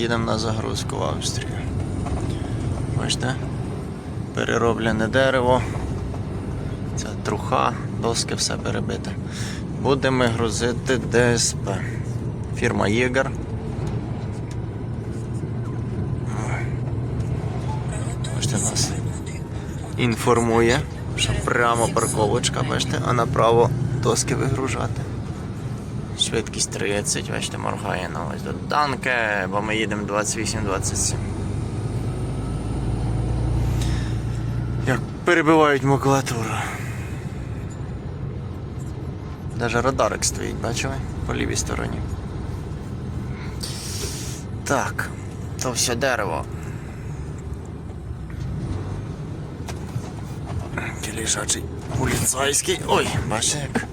їдемо на загрузку в Австрію. Бачите? Перероблене дерево. Ця труха, доски, все перебите. Будемо грузити ДСП. Фірма Єгер. Бачите, нас інформує, що прямо парковочка, бачите, а направо доски вигружати. Швидкість 30, бачите, моргає на ось до Данке, бо ми їдемо 28-27. Як перебивають макулатуру. Даже радарик стоїть, бачили? По лівій стороні. Так, то все дерево. Лежачий поліцейський. Ой, бачите як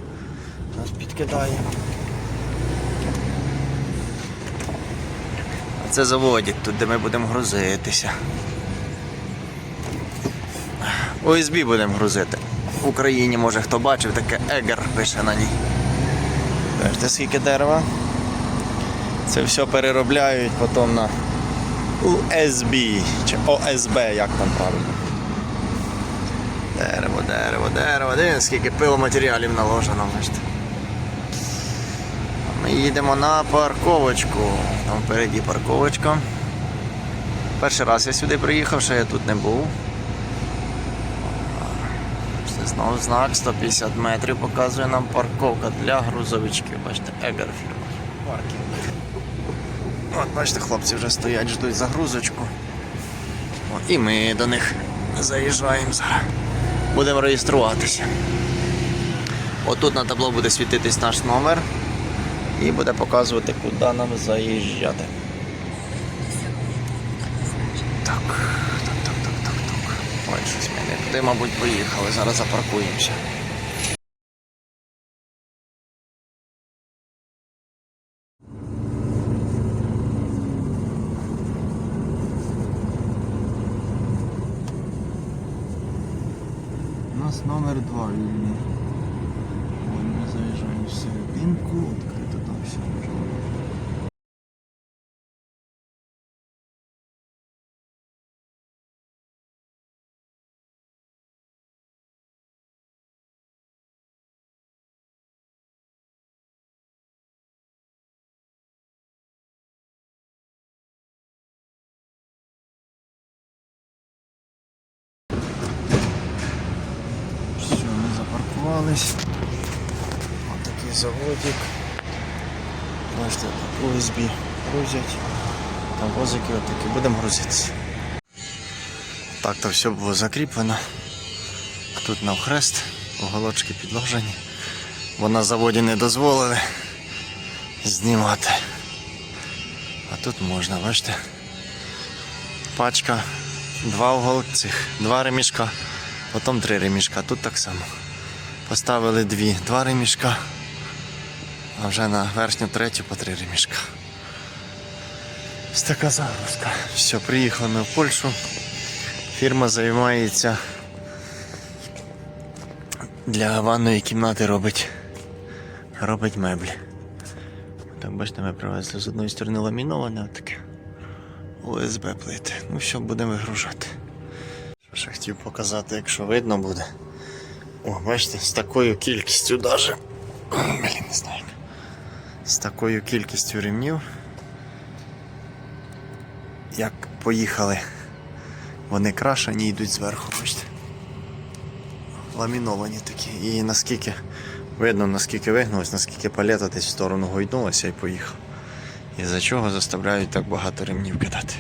нас підкидає. Це заводик, тут де ми будемо грузитися. ОСБ будемо грузити. В Україні, може хто бачив, таке Егер пише на ній. Бачите, скільки дерева. Це все переробляють потім на USB чи ОСБ, як там правильно. Дерево, дерево, дерево. Дивіться, скільки пиломатеріалів наложено, бачите. Ми їдемо на парковочку. Там впереді парковочка. Перший раз я сюди приїхав, ще я тут не був. Це знову знак 150 метрів показує нам парковка для грузовичків. Бачите, Егер фірма. Паркінг. От, бачите, хлопці вже стоять, ждуть загрузочку. О, і ми до них заїжджаємо зараз. Будемо реєструватися. Отут на табло буде світитись наш номер і буде показувати, куди нам заїжджати. Так, так, так, так, так, так. Ой, щось ми не туди, мабуть, поїхали. Зараз запаркуємося. У нас номер два вільний. Ми заїжджаємо в серединку, запаркувались. Ось такий заводик. Бачите, USB грузять. Там возики отакі. Будемо грузитися. Так то все було закріплено. Тут навхрест, уголочки підложені. Бо на заводі не дозволили знімати. А тут можна, бачите? Пачка, два уголки цих, два ремішка, потім три ремішка. Тут так само. Поставили дві, два ремішка, а вже на верхню третю по три ремішка. Ось така загрузка. Все, приїхали ми в Польщу. Фірма займається для ванної кімнати робить, робить меблі. Так, бачите, ми привезли з одної сторони ламіноване, а таке ОСБ плити. Ну що, будемо вигружати. Що ще хотів показати, якщо видно буде. О, бачите, з такою кількістю даже. Блін, не знаю. З такою кількістю ремнів. Як поїхали, вони крашені йдуть зверху, бачите. Ламіновані такі. І наскільки видно, наскільки вигнулось, наскільки палета десь в сторону гойнулася і поїхав. І за чого заставляють так багато ремнів кидати.